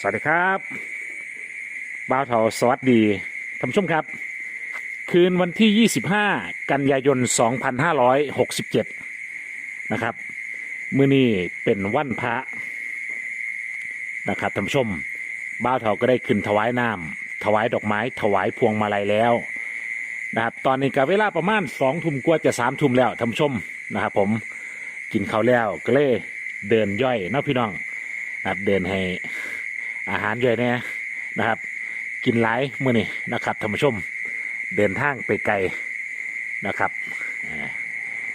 สวัสดีครับบ่าวเถาสวัสดีท่านผู้ชมครับ คืนวันที่ 25 กันยายน 2567 นะครับ มื้อนี้เป็นวันพระนะครับท่านผู้ชมบ่าวเถาก็ได้ขึ้นถวายน้ำถวายดอกไม้ ถวายพวงมาลัยแล้วนะครับตอนนี้กับเวลาประมาณสองทุ่มกว่าจะสามทุ่มแล้วท่านผู้ชมนะครับผมกินข้าวแล้วก็เลยเดินย่อยนาะพี่น้องนะครับเดินให้ อาหารย่อยแน่นะครับ กินหลายมื้อนี่นะครับท่านผู้ชมเดินทางไปไกลนะครับ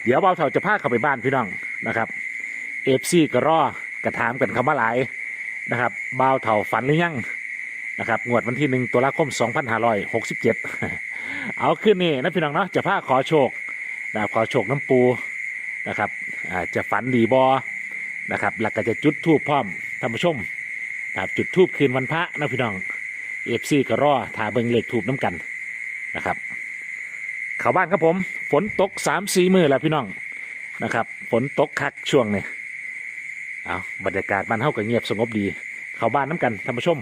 เดี๋ยวเบาเถาจะพาเข้าไปบ้านพี่น้องนะครับเอฟซีก็รอกระถามกันคำว่าหลายนะครับเบาเถาฝันหรือยังนะครับงวดวันที่หนึ่งตุลาคม 2567 เอาขึ้นนี่นะพี่น้องเนาะจะพาขอโชคนะขอโชคน้ำปูนะครับจะฝันดีบอนะครับแล้วก็จะจุดทูปพร้อมท่านผู้ชม ครับจุดทูบคืนวันพระนะพี่น้องเอฟซีก็รอทาเบิงเหล็กทูบน้ำกันนะครับเข้าบ้านครับผมฝนตกสามสี่มือแล้วพี่น้องนะครับฝนตกคักช่วงนี้เอาบรรยากาศบ้านเฮาก็เงียบสงบดีเข้าบ้านน้ำกันท่านผู้ชม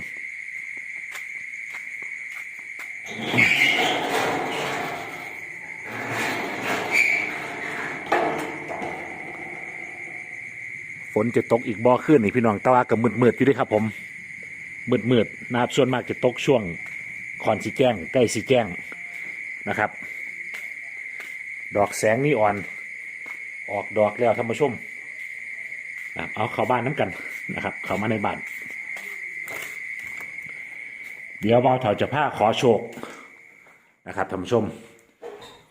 นจะตกอีกบ่อขึ้นนี่พี่น้องตะว่ากับมืดๆอยู่ด้วยครับผมมืดๆนะครับส่วนมากจะตกช่วงคอนสีแจ้งใกล้สีแจ้งนะครับ ดอกแสงนีออน ออกดอกแล้วท่านผู้ชมนะเอาเข้าบ้านน้ำกันนะครับ เข้ามาในบ้าน เดี๋ยวเบาเถาจะผ้าขอโชคนะครับท่านผู้ชม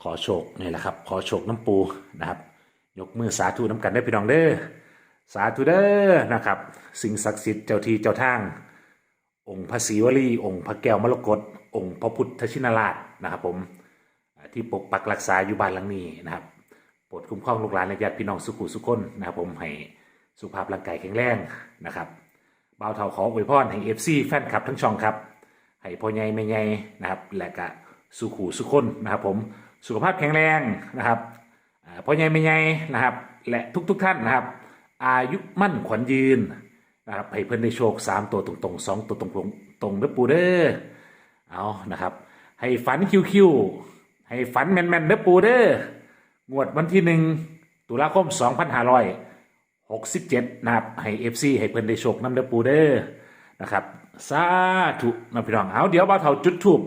ขอโชคนี่แหละครับ ขอโชคน้ำปูนะครับ ยกมือสาธุน้ำกันได้พี่น้องเด้อ สาธุเดอ้อนะครับ สิ่งศักดิ์สิทธิ์เจ้าที่เจ้าทาง องค์พระศรีวลี องค์พระแก้วมรกตองค์พระพุทธชินราชนะครับผมที่ปกปักรักษาอยู่บ้านหลังนี้นะครับโปรดคุ้มครองลูกหลานและญาติพี่น้องสุขุสุขคนนะครับผมให้สุขภาพร่างกายแข็งแรงนะครับบ่าวเท่าขออวยพรให้เอฟซีแฟนคลับทั้งช่องครับให้พ่อใหญ่แม่ใหญ่นะครับและก็สุขุสุขคนนะครับผมสุขภาพแข็งแรงนะครับพ่อใหญ่แม่ใหญ่นะครับ และทุกๆทท่านนะครับ อายุมั่นขวัญยืนนะครับให้เพื่อนได้โชคสามตัวตรงๆสองตัวตรงๆตรงเด้อปูเด้อเอานะครับ ให้ฝันคิวๆให้ฝันแม่นๆเด้อปูเด้องวดวันที่หนึ่งตุลาคมสองพันห้าร้อยหกสิบเจ็ดนะครับ ให้เอฟซีให้เพื่อนได้โชคน้ำเด้อปูเด้อนะครับสาธุนะพี่น้องเอาเดี๋ยวบ่าวเท่าจุดทูบ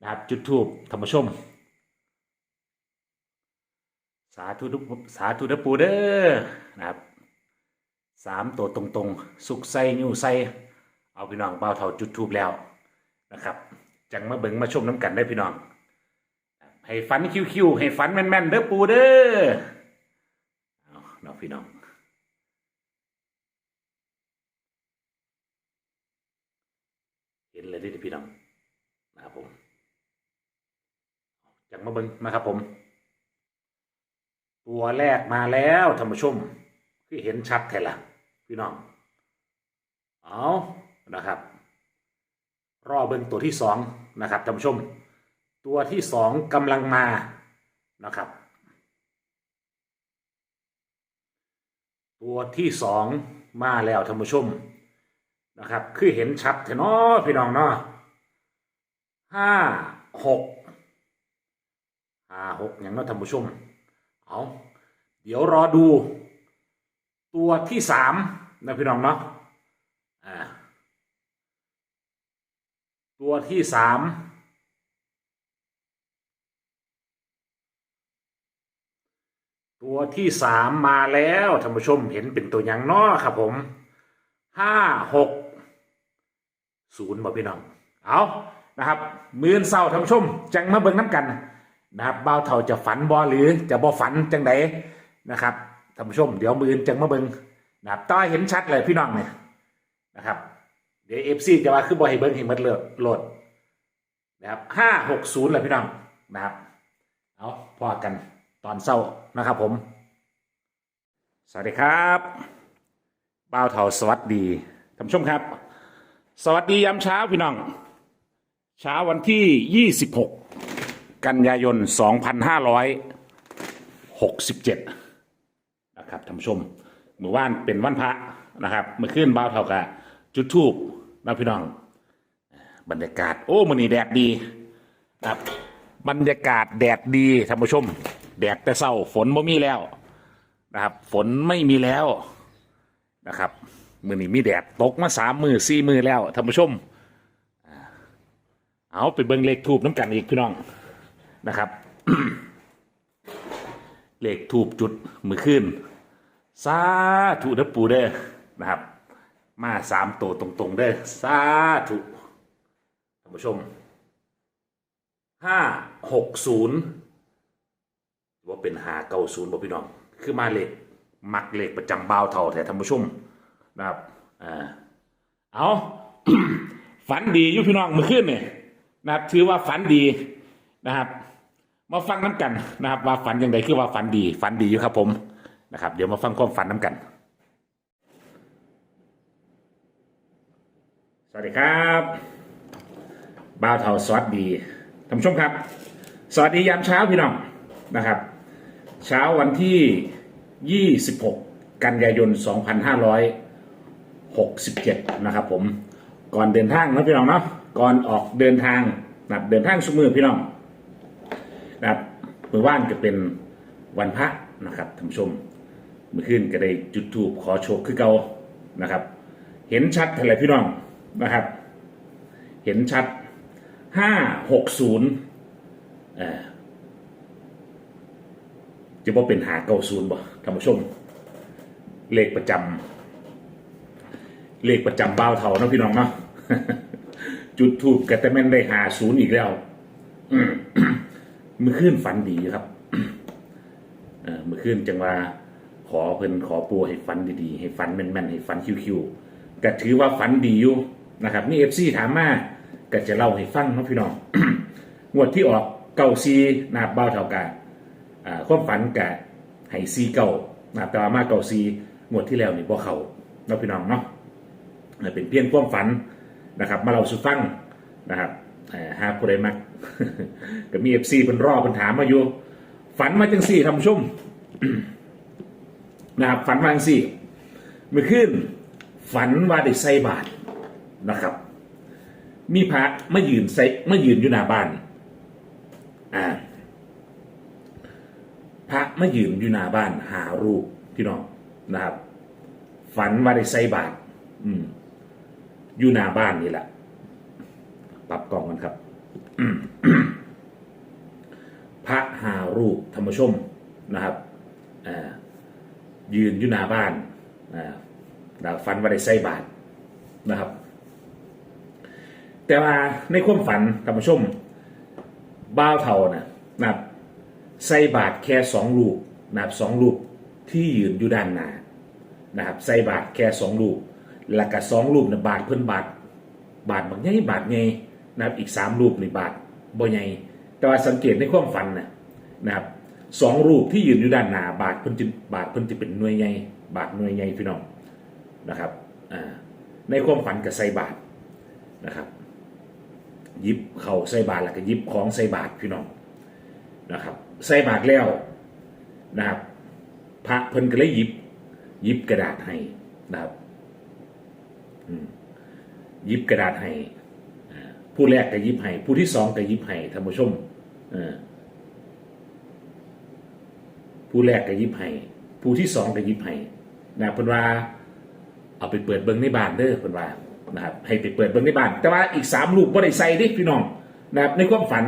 นะครับจุดทูบธรรมชม สาธุสาธุเด้อปูเด้อนะครับ สามตัวตรงๆ สุกใส่ยูใส่เอาพี่น้องเบาเท่าจุดทูบแล้วนะครับจังมาเบิงมาชมน้ำกันได้พี่น้อง ให้ฝันคิวๆให้ฝันแม่นๆเด้อปูเด้อเอาเนาะพี่น้องเห็นเลยเดิพี่น้องนะครับผมจังมาเบิงมาครับผม ตัวแรกมาแล้วท่านผู้ชมคือเห็นชัดแท้ละ พี่น้อง เอานะครับ รอเบิ่งตัวที่สองนะครับท่านผู้ชม ตัวที่สองกำลังมานะครับ ตัวที่สองมาแล้วท่านผู้ชมนะครับ คือเห็นชัดแท้เนาะพี่น้องเนาะห้าหกห้าหกอย่างเนาะท่านผู้ชม เอาเดี๋ยวรอดู ตัวที่สามนะพี่น้องเนาะอ่าตัวที่สามตัวที่สามมาแล้วท่านผู้ชมเห็นเป็นตัวอย่างนาะครับผมห้าหกศูนย์บ่พี่น้อง เอานะครับ มือนเศร้าท่านผู้ชม จังมาเบิ่งน้ำกัน นะครับบ่าวเท่าจะฝันบ่หรือจะบ่ฝันจังไดนะครับ ท่านผู้ชม เดี๋ยวมืออนจังมาเบิงนะครับต้อยเห็นชัดเลยพี่น้องเนี่ยนะครับ เดี๋ยวเอฟซีจะว่าคือบ่ให้เบิงให้หมดเลยโหลดนะครับห้าหกศูนย์เลยพี่น้องนะครับเอาพอกันตอนเศร้านะครับผม สวัสดีครับบ่าวเทาสวัสดีท่านผู้ชมครับ สวัสดียามเช้าพี่น้อง เช้าวันที่ 26 กันยายน 2567 นะครับท่านผู้ชมเมื่อวานเป็นวันพระนะครับเมื่อคืนบ่าวเท่ากับจุดทูบนะพี่น้อง บรรยากาศ โอ้มันนี่แดดดีนะครับบรรยากาศแดดดีท่านผู้ชม แดดแต่เศร้าฝนไม่มีแล้วนะครับ ฝนไม่มีแล้วนะครับมือนี้มีแดดตกมาสามมือสี่มือแล้วท่านผู้ชมเอาไปเบิ่งเลขทูบน้ำกันอีกพี่น้องนะครับ เลขทูบจุดมือขึ้น สาธุนะปูเด้อนะครับ มาสามตัวตรงๆเด้อสาธุท่านผู้ชมห้าหกศูนย์ว่าเป็นหาเก้าศูนย์บ่พี่น้อง คือมาเลขมักเลขประจำบ่าวเท่าแท้ท่านผู้ชมนะครับอ่าเอาฝันดียู่พี่น้องเมื่อคืนเนี่ยนะครับ ถือว่าฝันดีนะครับ มาฟังน้ำกันนะครับ ว่าฝันยังไงคือว่าฝันดี ฝันดีอยู่ครับผม นะครับ เดี๋ยวมาฟังความฝันน้ำกัน สวัสดีครับบ่าวเทาสวัสดีท่านผู้ชมครับ สวัสดียามเช้าพี่น้องนะครับ เช้าวันที่ 26 กันยายน 2567 นะครับผมก่อนเดินทางนะพี่น้องเนาะก่อนออกเดินทางนับเดินทางสมือพี่น้องนะครับมือวานก็เป็นวันพระนะครับท่านผู้ชม เมื่อคืนก็ได้จุดธูปขอโชคคือเก่านะครับ เห็นชัดเท่าไรพี่น้องนะครับ เห็นชัดห้าหกศูนย์จะว่าเป็นหาเก้าศูนย์บ่ท่านผู้ชม เลขประจำเลขประจำบ้าวเท่านะพี่น้องเนาะจุดทูบก็แต่แม่นได้หาศูนย์อีกแล้วเมื่อคืนฝันดีครับเมื่อคืนจังว่า ขอเพิ่นขอปูให้ฝันดีๆ ให้ฝันแม่นๆให้ฝันคิวๆก็ถือว่าฝันดีอยู่นะครับนี่เอฟซีถามมาก็จะเล่าให้ฟังนะพี่น้องงวดที่ออกเก้าซีนาบเบ้าเท่ากันอ่าความฝันกะให้ซีเก้านะครับแต่ว่ามาเก้าซีงวดที่แล้วนี่บ่เขานะพี่น้องเนาะเป็นเพียงความฝันนะครับ มาเราสู่ฟังนะครับเอ่อหาผู้ใดมักก็มีเอฟซีเป็นรอเป็นถามมาอยู่ ฝันมาจังสี่ทำชุ่ม นะครับฝันมาจังสี่เมื่อคืนฝันว่าได้ใส่บาตรนะครับ มีพระมายืนใส่มายืนอยู่หน้าบ้านอ่าพระมายืนอยู่หน้าบ้านหารูปพี่น้องนะครับ ฝันว่าได้ใส่บาตรอืมอยู่หน้าบ้านนี่แหละปรับกล้องกันครับพระหารูปธรรมชมนะครับอ่า ยืนอยู่หน้าบ้านอ่าดาวฝันว่าได้ใส่บาตรนะครับ แต่ว่าในความฝันธรรมชมบ้าวเทานะนะครับใส่บาตรแค่สองลูกนะครับสองลูกที่ยืนอยู่ด้านหน้านะครับใส่บาตรแค่สองลูกแล้วก็สองลูกนะบาทเพิ่นบาทบาทบางใหญ่บาทไงนะครับอีกสามรูปในบาทบ่ใหญ่แต่ว่าสังเกตในความฝันนะนะครับ สองรูปที่ยืนอยู่ด้านหน้าบาทเพิ่นจะบาทเพิ่นจะเป็นหน่วยใหญ่บาทหน่วยใหญ่พี่น้องนะครับในความฝันกับใส่บาทนะครับยิบเข่าใส่บาทแล้วก็ยิบของใส่บาทพี่น้องนะครับใส่บาทแล้วนะครับ พระเพิ่นก็เลยยิบยิบกระดาษให้นะครับยิบกระดาษให้ผู้แรกก็ยิบให้ผู้ที่สองก็ยิบให้ท่านผู้ชมเออ ผู้แรกก็ยิบให้ผู้ที่สองก็ยิบให้นะเพิ่นว่าเอาไปเปิดเบิ้งในบ้านเด้อเพิ่นว่านะครับให้ไปเปิดเบิ้งในบ้าน แต่ว่าอีกสามรูปบ่ได้ใส่ดิพี่น้องนะครับในความฝัน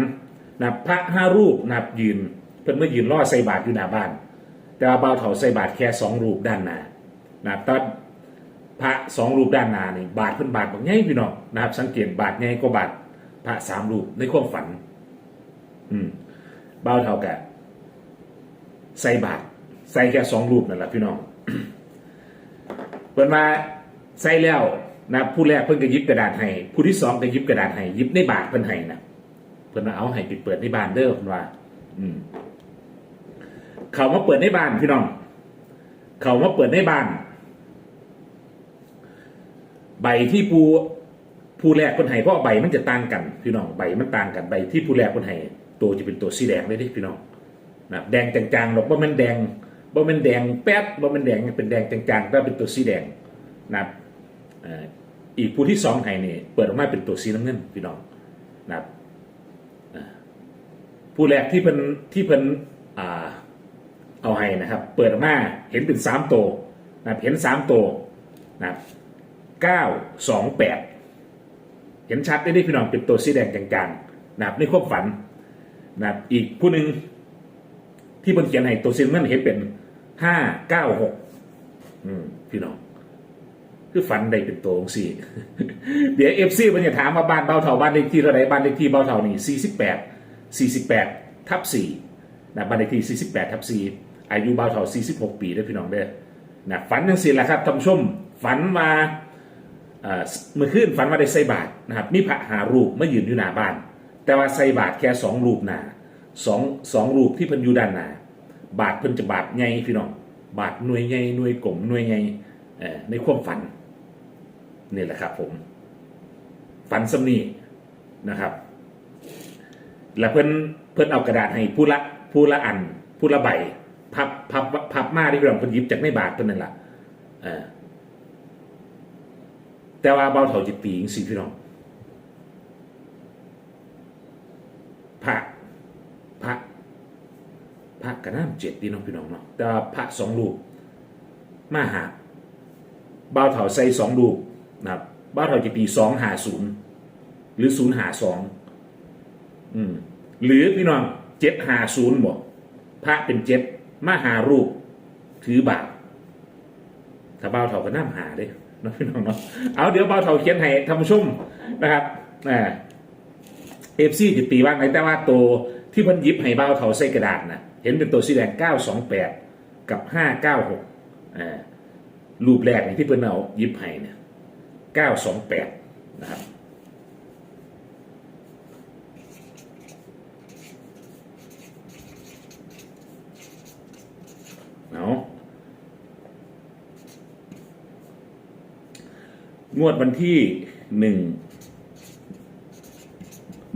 นะครับพระห้ารูปนะครับยืนเพิ่นเมื่อยืนรอใส่บาตรอยู่หน้าบ้าน แต่ว่าบ่าวเถาใส่บาตรแค่สองรูปด้านหน้านะครับตอนพระสองรูปด้านหน้านี่บาทเพิ่นบาทบางไงพี่น้องนะครับ สังเกตบาทไงก็บาทพระสามรูปในความฝัน อืมเบาเท่ากับ ใส่บาทใส่แค่สองรูปนั่นแหละพี่น้องเพิ่นมาใส่แล้วนะผู้แรกเพิ่นก็ยิบกระดาษให้ผู้ที่สองก็ยิบกระดาษให้ยิบในบาทเพิ่นให้นะเพิ่นมาเอาให้ไปเปิดในบ้านเด้อเพิ่นว่า อืม เขามาเปิดในบ้านพี่น้อง เขามาเปิดในบ้าน ใบที่ปูผู้แรกคนไห้เพราะใบมันจะต่างกัน พี่น้องใบมันต่างกันใบที่ผู้แรกคนไห้ตัวจะเป็นตัวสีแดงเลยที่พี่น้อง นะแดงจางๆหรอกว่ามันแดงว่ามันแดงแป๊ดว่ามันแดงเป็นแดงจางๆแต่เป็นตัวสีแดงนะอีกผู้ที่สองให้นี่เปิดออกมาเป็นตัวสีน้ำเงินพี่น้องนะผู้แรกที่เป็นที่เป็นอ่าเอาให้นะครับ เปิดออกมาเห็นเป็นสามตัวนะเห็นสามตัวนะเก้าสองแปดเห็นชัดได้ด้พี่น้องเป็นตัวสีแดงจางๆนะในความฝันนะอีกผู้หนึ่ง ที่บนเขียนให้ตัวสีน้ำเงินเห็นเป็นห้าเก้าหกพี่น้อง คือฝันได้เป็นตัวองสี่เดี๋ยวเอฟซีมันจะถามว่าบ้านเบ้าเท่าบ้านเลขที่เท่าไหรบ้านเลขที่เบ้าเท่านี่สี่สิบแปดสี่สิบแปดทับสี่นะบ้านเลขที่สี่สิบแปดทับสี่อายุเบ้าเท่าสี่สิบหกปีเด้พี่น้องเด้อนะฝันยังสี่แหละครับท่านผู้ชมฝันมาเออเมื่อคืนฝันว่าได้ใส่บาทนะครับมีพระหารูปมายืนอยู่หน้าบ้าน แต่ว่าใส่บาทแค่สองรูปหนา สองสองรูปที่เพิ่นอยู่ด้านหน้าบาทเพิ่นจะบาทใหญ่พี่น้องบาทหน่วยใหญ่หน่วยกลมหน่วยใหญ่เอ่อในความฝันนี่แหละครับ ผม ฝันสำนีนะครับ แล้วเพิ่นเพิ่นเอากระดาษให้ผู้ละผู้ละอันผู้ละใบพับพับพับมาที่พี่น้องเพิ่นหยิบจากในบาทเพิ่นนั่นแหละเออแต่ว่าเบาเถาจิตปีจริพี่น้องพระพระ พระกระน้ำเจ็ดพี่น้องพี่น้องเนาะแต่ว่าพระสองรูปมาหาบ้าวเถาใส่สองลูกนะครับบ้าวเถาจะปีสองหาศูนย์หรือศูนย์หาสองอืมหรือพี่น้องเจ็ดหาศูนย์บอกพระเป็นเจ็ดมาหารูปถือบาปถ้าบ้าวเถาก็น้ำหาเด้เนาะพี่น้องเนาะเอาเดี๋ยวบ้าวเถาเขียนให้ท่านผู้ชมนะครับอ่าเอฟซีจะตีว่าไงแต่ว่าตัวที่พันยิบให้เบ้าเถาใส่กระดาษนะ เห็นเป็นตัวสีแดงเก้าสองแปดกับห้าเก้าหกอ่ารูปแรกนี่ที่เพิ่นเอายิบให้เนี่ยเก้าสองแปดนะครับเอาะงวดวันที่หนึ่ง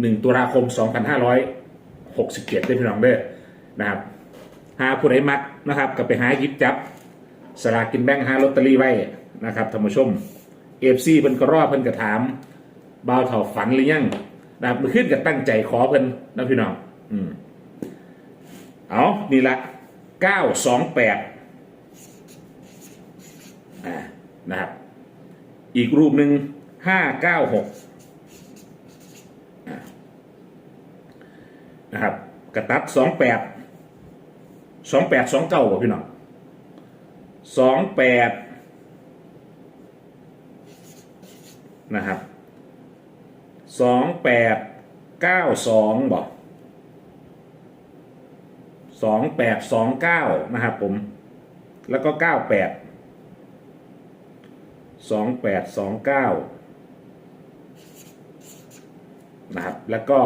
หนึ่งตุลาคมสองพันห้าร้อยหกสิบเจ็ดได้พี่น้องเด้อ นะครับ หาผู้ใดมักนะครับก็ไปหาหยิบจับสลากกินแบ่งหาลอตเตอรี่ไว้นะครับท่านผู้ชมเอฟซีเพิ่นก็รอเพิ่นก็ถามบ่าวเถ่าฝันหรือยังนะครับมื่อขึ้นก็ตั้งใจขอเพิ่นนะพี่น้องอืมเอานี่ละเก้าสองแปดนะครับ อีกรูปหนึ่งห้าเก้าหกนะครับกระตัดสองแปด สองแปดสองเก้าพี่น้องสองแปดนะครับสองแปดเก้าสองบอกสองแปดสองเก้านะครับผม แล้วก็เก้าแปดสองแปดสองเก้านะครับ แล้วก็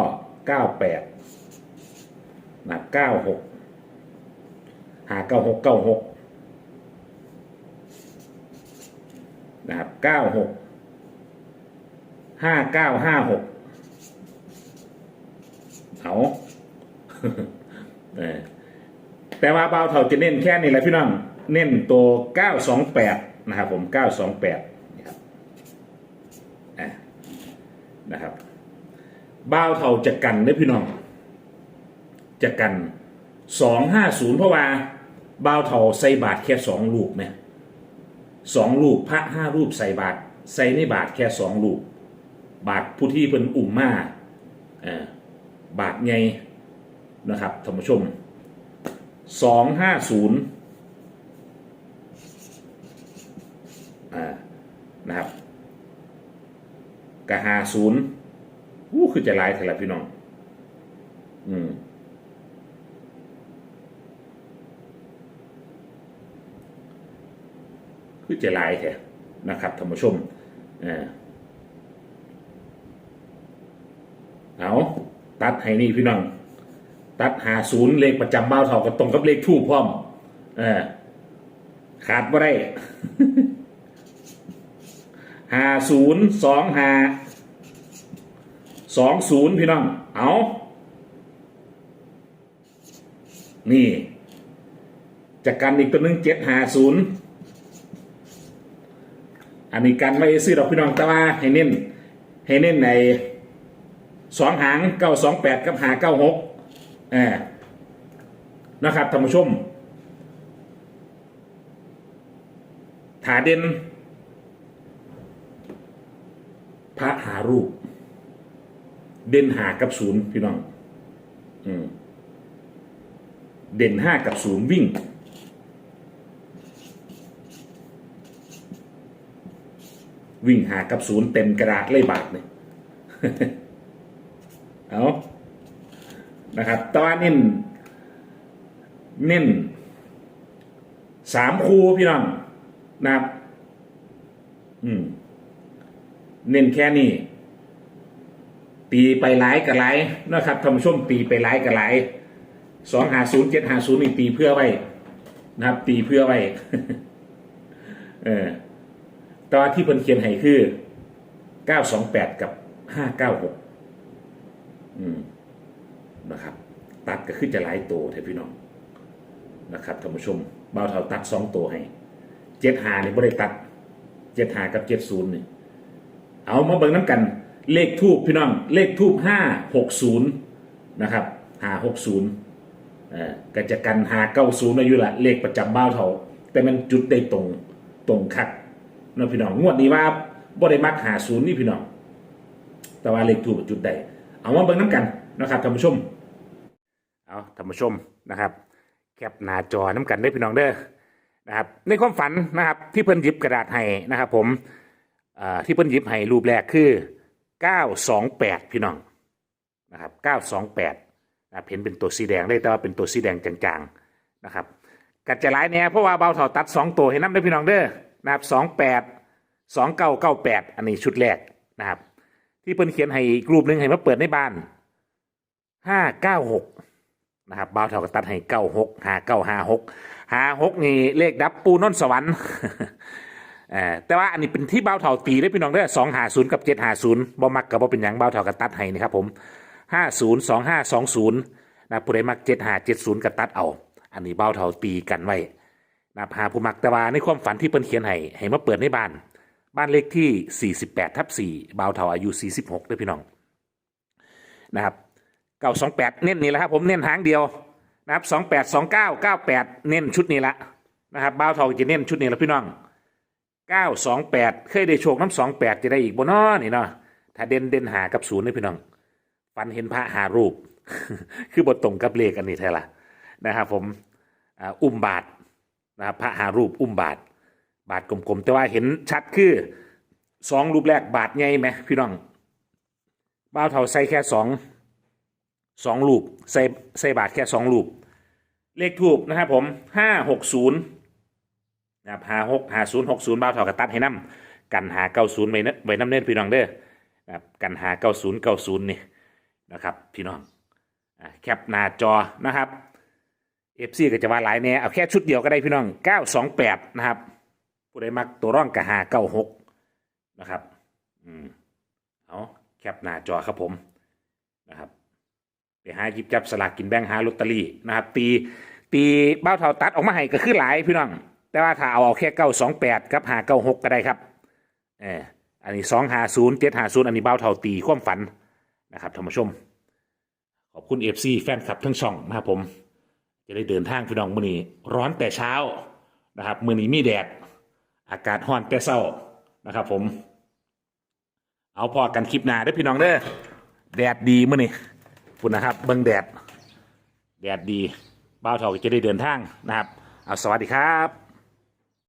เก้าแปดนะครับเก้าหก หาเก้าหกเก้าหกนะครับเก้าหกห้าเก้าห้าหกเอาแต่ว่าเบาเท่าจะเน้นแค่นี้แหละพี่น้อง เน้นตัวเก้าสองแปดนะครับผมเก้าสองแปดนะครับบ้าวเท่าจะกันเด้พี่น้อง จะกัน สองห้าศูนย์เพราะว่าบ้าวเท่าใส่บาทแค่สองลูกเนี่ยสองลูกพระห้ารูปใส่บาทใส่ในบาทแค่สองลูก บาทผู้ที่เป็นอุ่มมาอ่อบาทไงนะครับท่านผู้ชมสองห้าศูนย์อ่านะครับกะหาศูนย์อู้คือจะลายเถอะละพี่น้อง อืม คือจะลายแท้นะครับท่านผู้ชมเอาตัดให้นี่พี่น้อง ตัดหาศูนย์เลขประจำบ้าเท่ากับตรงกับเลขทูพร้อมอขาดบ่ได้หาศูนย์สองหาสองศูนย์พี่น้อง เอานี่จากกันอีกตัวหนึ่งเจ็ดหาศูนย์ อันนี้กันไว้ซื้อดอกพี่น้องแต่ว่าให้เน้นให้เน้นในสองหางเก้าสองแปดกับหาเก้าหกเออนะครับท่านผู้ชมถาเด่นพระหารูป เด่นหากับศูนย์พี่น้อง อืมเด่นห้ากับศูนย์วิ่ง วิ่งหากับศูนย์เต็มกระดาษเลยบาทเลยเอานะครับแตว่าเน้นเน้นสามคูพี่น้องนะครับอืมเน้นแค่นี้ตีไปหลายกับหลายนะครับท่านผู้ชมตีไปหลายกับหลายสองหาศูนย์เจ็ดหาศูนย์นี่ตีเพื่อไว้นะครับ ตีเพื่อไว้เออ ตอนที่เพิ่นเขียนให้คือ928กับ596อืมนะครับ ตัดก็คือจะหลายตัวเถอะพี่น้องนะครับท่านผู้ชมบ่าเท่าตัดสองตัวให้เจ็ดหานี่บ่ได้ตัดเจ็ดหากับเจ็ดศูนย์นี่เอามาเบิ่งน้ำกัน เลขทูบพี่น้อง เลขทูบห้าหกศูนย์นะครับหาหกศูนย์เอ่อก็จะกันหาเก้าศูนย์อายุละเลขประจำบ้าเท่า แต่มันจุดได้ตรงตรงคัก นะพี่น้องงวดนี้ว่าบ่ได้มักหาศูนย์นี่พี่น้องแต่ว่าเลขทูบจุดได้เอามาเบิ่งน้ำกันนะครับท่านผู้ชมเอาท่านผู้ชมนะครับ แคปหน้าจอน้ำกันได้พี่น้องเด้อนะครับในความฝันนะครับ ที่เพิ่นหยิบกระดาษให้นะครับ ผมที่เพิ่นหยิบให้รูปแรกคือ 928 พี่น้องนะครับ 928นะเห็นเป็นตัวสีแดงได้แต่ว่าเป็นตัวสีแดงจางๆนะครับกัดจะหลายเนี่ยเพราะว่าเบาเถาตัด 2 ตัวให้น้ำได้พี่น้องเด้อ นะครับ28 2998อันนี้ชุดแรกนะครับ ที่เพิ่นเขียนให้กรูปหนึงให้มาเปิดในบ้าน596นะครับบ่าวเท่ากับตัดให้เก้าหกหาเก้าหาหกหาหกนี่เลขดับปูนนสวรรค์เออแต่ว่าอันนี้เป็นที่บ่าวเท่าตีได้พี่น้องเด้สองหาศูนย์กับเจ็ดหาศูนย์บ่มักกับบ่เป็นหยังบ่าวเท่ากับตัดให้นะครับผมห้าศูนย์สองห้าสองศูนย์นะผู้ใดมักเจ็ดหาเจ็ดศูนย์กับตัดเอา อันนี้บ่าวเท่าตีกันไว้ นะพาผู้มักแต่ว่าในความฝันที่เพิ่นเขียนให้ให้มาเปิดในบ้าน บ้านเลขที่ 48ทับ4บ่าวเท่าอายุ 46ด้วยพี่น้องนะครับเก้าสองแปดเน้นนี่แหละครับผมเน้นหางเดียวนะครับสองแปดสองเก้าเก้าแปดเน้นชุดนี้ละนะครับบ้าวทองจะเน้นชุดนี้ละพี่น้องเก้าสองแปดเคยได้โชคน้ำสองแปดจะได้อีกบนน้อนี่เนาะถ้าเด่นเด่นหากับศูนย์นี่พี่น้องฟันเห็นพระหารูป คือบทตรงกับเลขอันนี้แท้ละนะครับผมอ่าอุ้มบาท นะครับพระหารูปอุ้มบาท บาทกลมๆ แต่ว่าเห็นชัดคือสองรูปแรกบาทใหญ่ไหมพี่น้องบ้าวเท่าใส่แค่สองสองลูกใส่ใส่บาทแค่สองลูกเลขทูบนะครับผมห้าหกศูนย์นะครับหาหกหาศูนย์หกศูนย์บ้าวเท่ากับตัดให้น้ำกันหาเก้าศูนย์ไว้นะไว้น้ำเน้นพี่น้องเด้อนะครับกันหาเก้าศูนย์เก้าศูนย์นี่นะครับพี่น้องแคปหน้าจอนะครับ เอฟซีก็จะว่าหลายแน่เอาแค่ชุดเดียวก็ได้พี่น้องเก้าสองแปดนะครับผู้ใดมักตัวร่องกับหาเก้าหกนะครับ อืมเอาแคปหน้าจอครับผมนะครับ ไปหาหยิบจับสลากกินแบ่งหาลอตเตอรี่นะครับ ตีตีเบ้าเท่าตัดออกมาให้ก็คือหลายพี่น้อง แต่ว่าถ้าเอาเอาแค่เก้าสองแปดกับหาเก้าหกก็ได้ครับเอออันนี้สองหาศูนย์เจ็ดหาศูนย์อันนี้เบ้าเท่าตีความฝันนะครับท่านผู้ชม ขอบคุณเอฟซีแฟนคลับทั้งช่องนะครับผม จะได้เดินทางพี่น้องมื้อนี้ร้อนแต่เช้านะครับมื้อนี้มีแดด อากาศห้อนแต่เช้านะครับผม เอาพอกันคลิปหน้าเด้อพี่น้องเด้อแดดดีมื้อนี้คุณนะครับเบิ้งแดด แดดดีบ้าวเถาก็จะได้เดินทางนะครับ เอาสวัสดีครับ